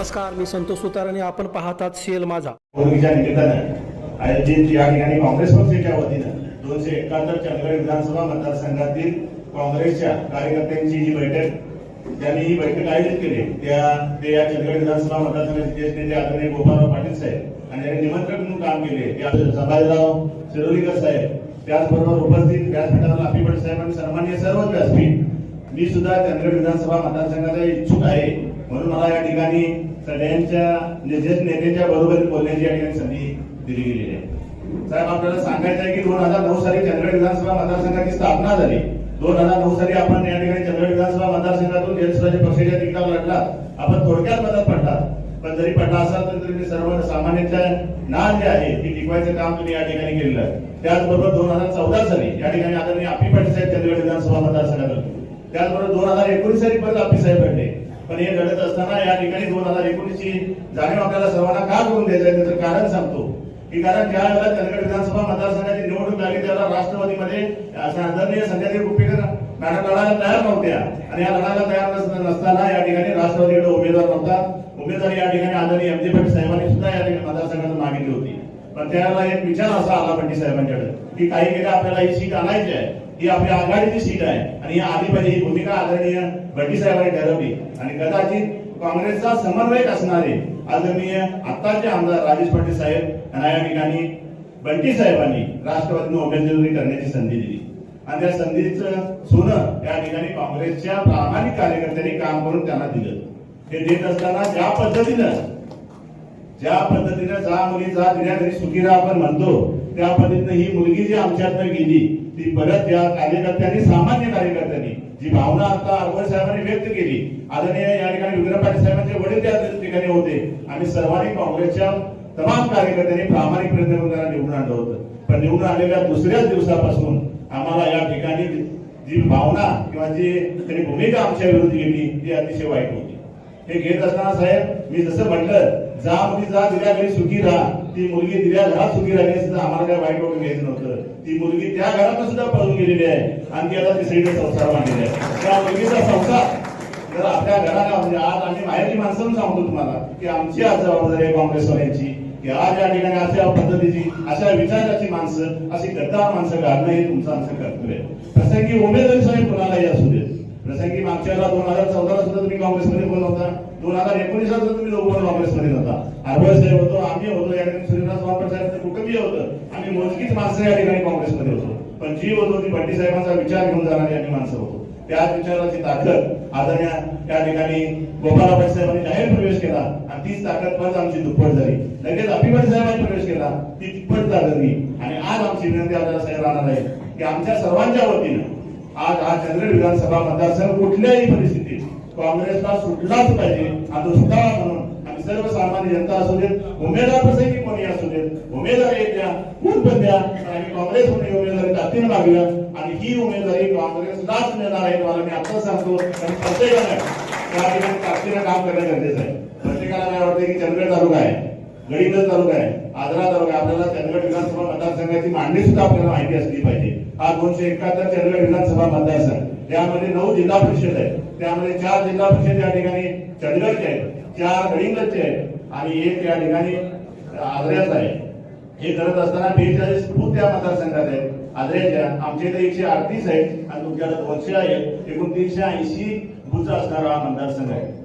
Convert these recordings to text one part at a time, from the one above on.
नमस्कार मी संतोष सुतार आणि आपण पाहतात सीएल माझा. निवडणुकीच्या निमित्तानं आयोजित या ठिकाणी काँग्रेस पक्षाच्या वतीनं दोनशे एकाहत्तर चंद्रगड विधानसभा मतदारसंघातील काँग्रेसच्या कार्यकर्त्यांची ही बैठक त्यांनी ही बैठक आयोजित केली. त्या ते या चंद्रगड विधानसभा मतदारसंघाचे ज्येष्ठ नेते आदरणीय गोपाळराव पाटील साहेब आणि त्यांनी निमंत्रक म्हणून काम केले. त्या संभाजीराव शिरोलीकर साहेब त्याचबरोबर उपस्थित व्यासपीठावर लाफी साहेब आणि सन्मान्य सर्व व्यासपीठ. मी सुद्धा चंद्रगड विधानसभा मतदारसंघाचा इच्छुक आहे. म्हणून मला या ठिकाणी सगळ्यांच्या ज्येष्ठ नेत्यांच्या बरोबर बोलण्याची या ठिकाणी संधी दिली गेलेली आहे. साहेब आपल्याला सांगायचं आहे की दोन हजार नऊ साली चंद्रगड विधानसभा मतदारसंघाची स्थापना झाली. दोन हजार नऊ साली आपण या ठिकाणी चंद्रगड विधानसभा मतदारसंघातून जलसुराज्य पक्षाच्या तिकिटावर लढला. आपण थोडक्यात मदत पडला पण जरी पडला असाल तर तुम्ही सर्व सामान्यांच्या नाव जे आहे ती टिकवायचं काम तुम्ही या ठिकाणी केलेलं आहे. त्याचबरोबर दोन हजार चौदा साली या ठिकाणी आदरणीय आपी पाटील साहेब चंद्रगड विधानसभा मतदारसंघातून. त्याचबरोबर दोन हजार एकोणीस साली परत आपी साहेब घडले पण हे घडत असताना या ठिकाणी दोन हजार एकोणीसची जाणीव आपल्याला सर्वांना का करून द्यायचं आहे? त्याचं कारण सांगतो. की कारण ज्या वेळेला चंदगड विधानसभा मतदारसंघाची निवडणूक लागली त्याला राष्ट्रवादीमध्ये अशा आदरणीय संध्यादेवी कुपेकर मॅडम लढायला तयार नव्हत्या. आणि या लढायला तयार नसताना या ठिकाणी राष्ट्रवादीकडे उमेदवार नव्हता. उमेदवारी या ठिकाणी आदरणीय एमजे जी पाटील साहेबांनी सुद्धा या ठिकाणी मतदारसंघातून मागितली होती. पण त्याला एक विचार असा आला पंडित साहेबांच्याकडे की काही केलं आपल्याला ही सीट आणायची आहे ही आपल्या आघाडीची सीट आहे आणि ही आली पाहिजे ही भूमिका आदरणीय भट्टी साहेबांनी ठरवली. आणि कदाचित काँग्रेसचा समन्वयक असणारे आदरणीय आत्ताचे आमदार राजेश पाटील साहेब यांना या ठिकाणी बंटी साहेबांनी राष्ट्रवादीनं उमेदवारी करण्याची संधी दिली. आणि त्या संधीचं सोनं या ठिकाणी काँग्रेसच्या प्रामाणिक कार्यकर्त्यांनी काम करून त्यांना दिलं. हे देत असताना ज्या पद्धतीनं ज्या पद्धतीने जा मुली जा दिल्या घरी आपण म्हणतो त्या पद्धतीनं ही मुलगी जी आमच्यातनं गेली ती परत या कार्यकर्त्यांनी सामान्य कार्यकर्त्यांनी जी भावना आता अकबर साहेबांनी व्यक्त केली आदरणीय या ठिकाणी विक्रम पाटील साहेबांचे वडील त्या ठिकाणी होते आणि सर्वांनी काँग्रेसच्या तमाम कार्यकर्त्यांनी प्रामाणिक प्रयत्न करून त्यांना निवडून आणलं होतं. पण निवडून आलेल्या दुसऱ्याच दिवसापासून आम्हाला या ठिकाणी जी भावना किंवा जी त्यांनी भूमिका आमच्या विरोधी घेतली ती अतिशय वाईट होती. हे घेत असताना साहेब मी जसं म्हटलं जा मुली जा दिल्या घरी सुखी राहा. ती मुलगी दिल्या घरात सुखी राहिली सुद्धा आम्हाला काय वाईट वाटून घ्यायचं नव्हतं. ती मुलगी त्या घरात सुद्धा पळून गेलेली आहे. आणि ती आता तिसरीकडे संसार बांधलेला आहे. त्या मुलगीचा संसार. जर आपल्या घराला म्हणजे आज आम्ही बाहेरची माणसं सांगतो तुम्हाला की आमची आज जबाबदारी आहे काँग्रेसवाल्यांची. की आज या ठिकाणी अशा पद्धतीची अशा विचाराची माणसं अशी गद्दार माणसं घालणं हे तुमचं आमचं कर्तव्य आहे. प्रसंगी उमेदवारी साहेब कुणालाही असू देत. जसं की मागच्या वेळेला दोन हजार चौदाला सुद्धा तुम्ही काँग्रेसमध्ये बोलला होता. दोन हजार एकोणीसला सुद्धा तुम्ही दोघं काँग्रेसमध्ये होता. अरवळ साहेब होतो आम्ही होतो या ठिकाणी श्रीनिवास वापर साहेब कुटुंबीय होतं. आम्ही मोजकीच माणसं या ठिकाणी काँग्रेसमध्ये होतो. पण जी होतो ती भट्टी साहेबांचा विचार घेऊन जाणारी आम्ही माणसं होतो. त्याच विचाराची ताकद आदरणीय त्या ठिकाणी गोपाळराव साहेबांनी जाहीर प्रवेश केला आणि तीच ताकद पण आमची दुप्पट झाली. लगेच अभिमत साहेबांनी प्रवेश केला. ती तिप्पट ताकद आणि आज आमची विनंती आपल्याला साहेब राहणार आहे की आमच्या सर्वांच्या वतीनं आज हा चंद्र विधानसभा मतदारसंघ कुठल्याही परिस्थितीत काँग्रेसला सुटलाच पाहिजे. हा तो सुटावा म्हणून आणि सर्वसामान्य जनता असू देत उमेदवार प्रसंगी कोणी असू देत उमेदवार एक द्या कोण पण द्या आम्ही काँग्रेस उमेदवारी ताकदीनं मागूया. आणि ही उमेदवारी काँग्रेसलाच मिळणार आहे मला मी आता सांगतो. आणि प्रत्येकाला त्या ठिकाणी ताकदीनं काम करणं गरजेचं आहे. प्रत्येकाला काय वाटतं की चंद्रगड तालुका आहे गडीगड तालुका आहे. आदरा तालुका आपल्याला चंदगड विधानसभा मतदारसंघाची मांडणी सुद्धा आपल्याला माहिती असली पाहिजे. हा दोनशे एकाहत्तर चंदगड विधानसभा मतदारसंघ. त्यामध्ये नऊ जिल्हा परिषद आहे त्यामध्ये चार जिल्हा परिषद या ठिकाणी चंदगडचे आहेत. चार गडिंगलचे आहेत. आणि एक या ठिकाणी आदऱ्याचं आहे. हे करत असताना बेचाळीस बूथ त्या मतदारसंघात आहेत. आदऱ्याच्या आमच्या इथे एकशे अडतीस आहेत आणि तुमच्याकडे दोनशे आहेत. एकूण तीनशे ऐंशी बुच असणारा हा मतदारसंघ आहे.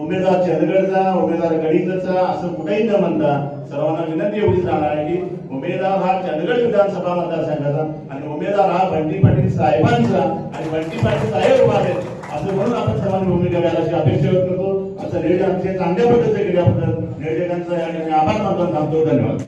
उमेदवार चंदगडचा उमेदवार गडिंगचा असं कुठेही न म्हणता सर्वांना विनंती एवढीच राहणार आहे की उमेदवार हा चंदगड विधानसभा मतदारसंघाचा आणि उमेदवार हा बंटी पाटील साहेबांचा आणि बंटी पाटील साहेब उभा आहेत. असं म्हणून आपण सर्वांनी भूमिका घ्यायला अशी अपेक्षा व्यक्त करतो. असं निर्णय आमचे चांगल्या पद्धतीने केल्याबद्दल निर्णयांचा या ठिकाणी आभार मानतो आणि थांबतो. धन्यवाद.